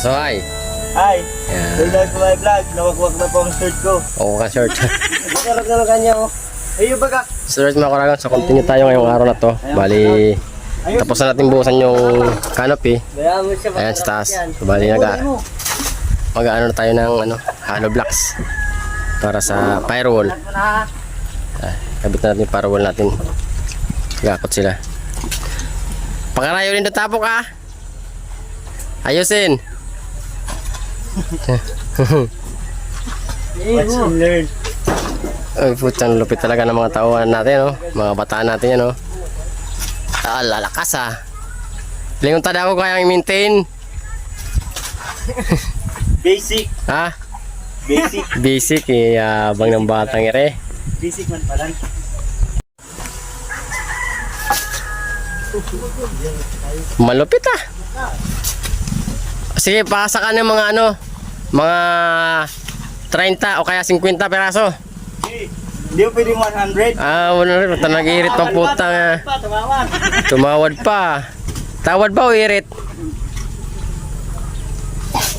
so hi. Hi! Yan. Welcome to my vlog. Nawakwak na po ang shirt ko. Oo ka short. Masarap na kanya oh. Ayun baga. so right mga kuragon, so continue tayo ngayong araw na to. Bali, tapos na natin buhusan yung canopy. Ayan sa taas. So, bali nag mag ano na tayo ng ano, hollow blocks para sa firewall. Ah, kabit na natin yung firewall natin. Gakot sila. Pangarayo rin tapok ah. Ayusin. Watch and learn. Ay, putang lupit talaga ng mga tauhan natin, no? Mga bataan natin yan, no? Ah, lalakas, ah. Lingon tada ako kaya i-maintain. Basic. Ha? Basic. Basic, eh, abang ng batang ere. Basic man pala. Malupit, ah. Sige, pakasa ka ng mga ano, mga 30 o kaya 50 peraso. Hindi mo pwedeng 100. Ah, wala rin. Basta nag-irit pang putang, ah. Pa, tumawag. Tumawad pa. Tawad ba o irit?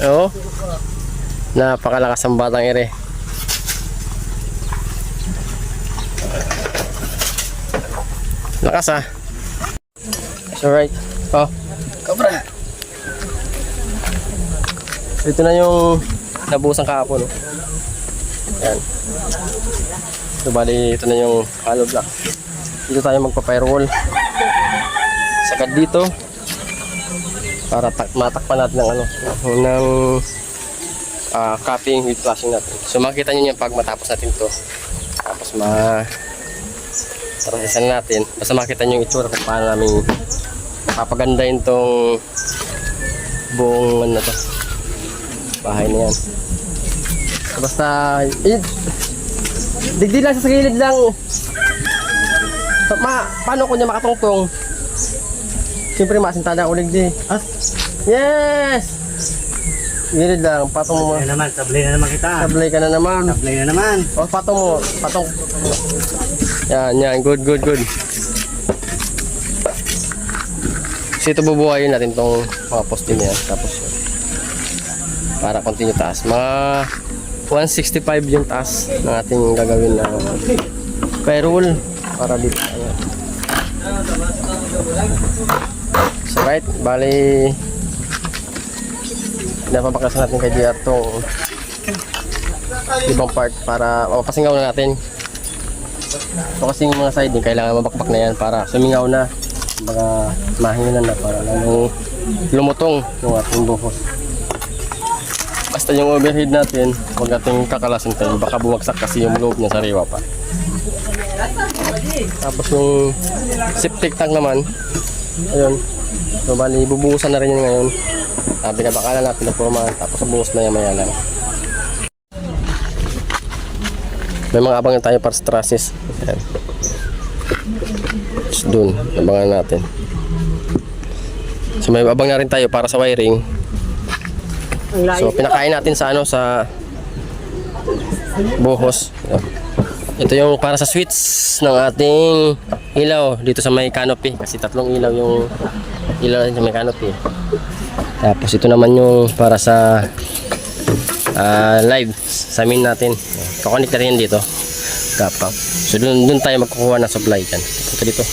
Oo. Napakalakas ang batang ire. Lakas ah. So right. Oh. Kabra. Ito na yung nabusan kahapon. Oh. Yan. So bali ito na yung hollow block. Dito tayo magpa-firewall sagad dito para tak matakpan natin ng ano ng ah, copying with flashing natin so makita nyo yan pag matapos natin to tapos ma prosesan natin basta makita nyo yung itsura kung paano namin papagandahin tong buong ano to bahay na yan so, basta eh, digdi lang sa gilid lang Ma, paano ko niya makatungtong? Siyempre masintada ulit di. Ah, Yes! Gilid lang, patong mo. Ayan naman, sablay na naman kita. Sablay ka na naman. Sablay na naman. O, patong mo. Patong. Yan, yan. Good, good, good. So, ito bubuhayin natin tong mga poste niya. Tapos. Para continue taas. Mga 165 yung taas ng ating gagawin na firewall para dito. Ayan. So right, bali napapakasan natin kay JR tong ibang part para mapasingaw na natin. So kasi yung mga siding kailangan mabakbak na yan para sumingaw na. Baka mahinginan na para lalong lumutong yung ating buhos. Basta yung overhead natin, huwag natin kakalasin tayo. Baka bumagsak kasi yung loob niya sariwa pa. Tapos yung septic tank naman, ayun. So bali, bubuhusan na rin yun ngayon. Uh, binabakalan natin na formahan, tapos buhos na yan maya lang. May mga abangan tayo para sa trusses. Ayan. Dun, abangan natin. So may abang na rin tayo para sa wiring. So pinakain natin sa ano sa buhos. Ito yung para sa switch ng ating ilaw dito sa may canopy kasi tatlong ilaw yung ilaw sa may canopy. Tapos ito naman yung para sa ah, live sa main natin. Kakonect na rin dito. Gapang. So dun, dun tayo magkukuha ng supply dyan. Ito dito.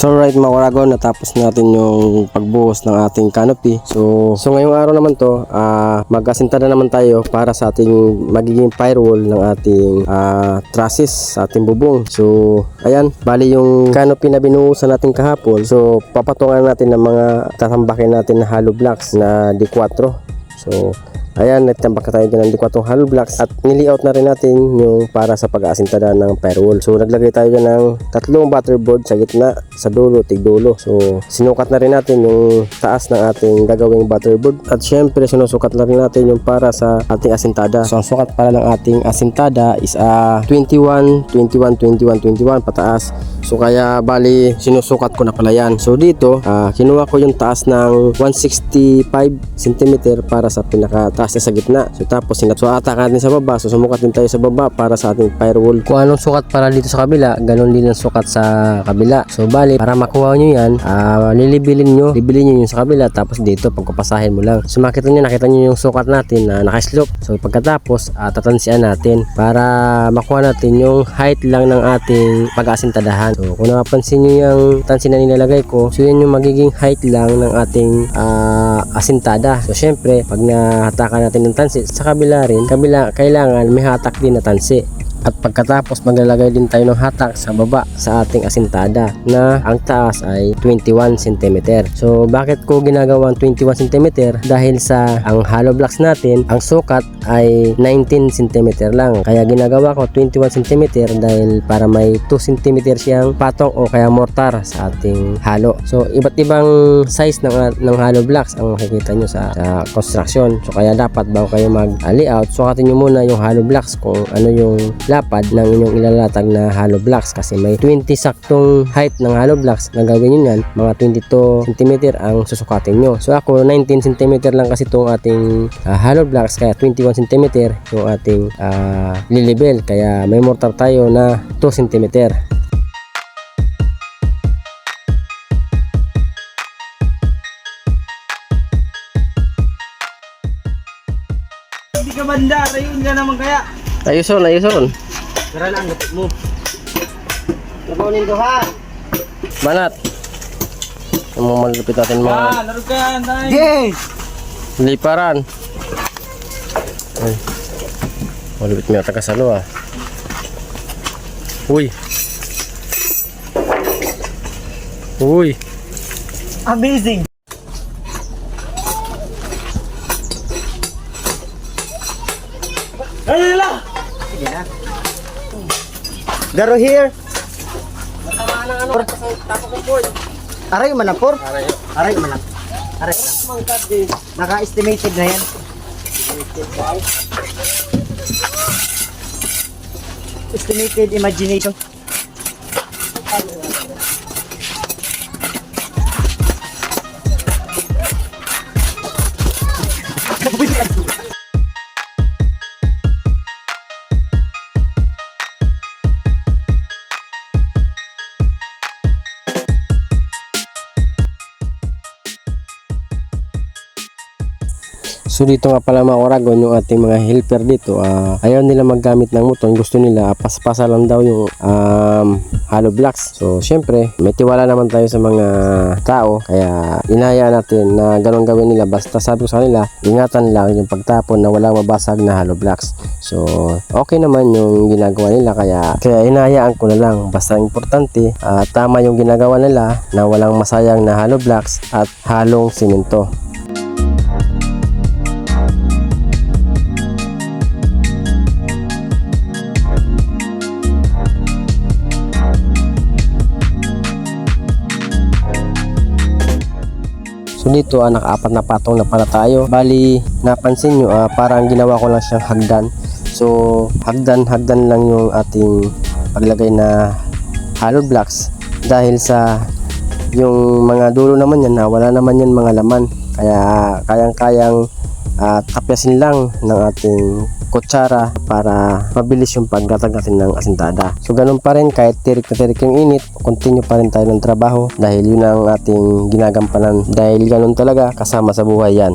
So right mga Waragon, natapos natin yung pagbuhos ng ating canopy. So, so ngayong araw naman to, ah mag-asinta na naman tayo para sa ating magiging firewall ng ating ah, trusses sa ating bubong. So, ayan, bali yung canopy na binuhusan natin kahapon. So, papatungan natin ng mga tatambakin natin na hollow blocks na D4. So, Ayan, nagtambak na tayo dyan ng likwatong hollow blocks at nili-out na rin natin yung para sa pag-aasintada ng firewall. So naglagay tayo dyan ng tatlong butterboard sa gitna, sa dulo, tigdulo. So sinukat na rin natin yung taas ng ating gagawing butterboard at syempre sinusukat na rin natin yung para sa ating asintada. So ang sukat para ng ating asintada is a 21, 21, 21, 21 pataas. So kaya bali sinusukat ko na pala yan. So dito, ah, kinuha ko yung taas ng 165 cm para sa pinakataas niya sa gitna. So tapos sinatsuata natin sa baba. So sumukat din tayo sa baba para sa ating firewall. Kung anong sukat para dito sa kabila, ganun din ang sukat sa kabila. So bali, para makuha nyo yan, ah, lilibilin nyo, libilin nyo yung sa kabila tapos dito pagpapasahin mo lang. So makita nyo, nakita nyo yung sukat natin na nakaslope. So pagkatapos, ah, tatansian natin para makuha natin yung height lang ng ating pag-asintadahan. So kung napapansin nyo yung tansi na nilalagay ko, so yun yung magiging height lang ng ating ah, asintada. So syempre, pag nahatakan natin ng tansi, sa kabila rin, kabila, kailangan may hatak din na tansi. At pagkatapos maglalagay din tayo ng hatak sa baba sa ating asintada na ang taas ay 21 cm. So bakit ko ginagawang 21 cm? Dahil sa ang hollow blocks natin, ang sukat ay 19 cm lang. Kaya ginagawa ko 21 cm dahil para may 2 cm siyang patong o kaya mortar sa ating halo. So iba't ibang size ng, ng hollow blocks ang makikita nyo sa, sa construction. So kaya dapat bago kayo mag-layout, sukatin nyo muna yung hollow blocks kung ano yung lapad ng inyong ilalatag na hollow blocks kasi may 20 saktong height ng hollow blocks gagawin nyo yan mga 22 cm ang susukatin nyo. So ako 19 cm lang kasi itong ating ah, hollow blocks kaya 21 cm yung ating uh, lilibel kaya may mortar tayo na 2 cm Hindi ka banda, rayun ka naman kaya. Ayuson ayuson Tara lang, gapit mo. Labaw ha. banat yung mga malupit natin mga Ah, laro ka, antay. Yay! liparan ay malupit mo yata kasalo ah uy uy Amazing! Ayun lang! Sige na. Garo here. Aray man por. Aray man lang. Aray. Naka-estimated na yan. Estimated imagination. So dito nga pala mga Oragon yung ating mga helper dito ah, ayaw nila maggamit ng motor. Gusto nila ah, paspasa lang daw yung um, hollow blocks. So syempre may tiwala naman tayo sa mga tao. Kaya inaya natin na ganun gawin nila. Basta sabi ko sa kanila ingatan lang yung pagtapon na walang mabasag na hollow blocks. So okay naman yung ginagawa nila. Kaya kaya inayaan ko na lang. Basta importante ah, tama yung ginagawa nila na walang masayang na hollow blocks at halong simento So dito ah, naka-apat na patong na pala tayo. Bali, napansin nyo, ah, parang ginawa ko lang siyang hagdan. So, hagdan, hagdan lang yung ating paglagay na hollow blocks. Dahil sa yung mga dulo naman yan, ah, wala naman yan mga laman. Kaya, kayang-kayang ah, tapyasin lang ng ating kutsara para mabilis yung paggatag natin ng asintada. So ganun pa rin kahit tirik na tirik yung init, continue pa rin tayo ng trabaho dahil yun ang ating ginagampanan dahil ganun talaga kasama sa buhay yan.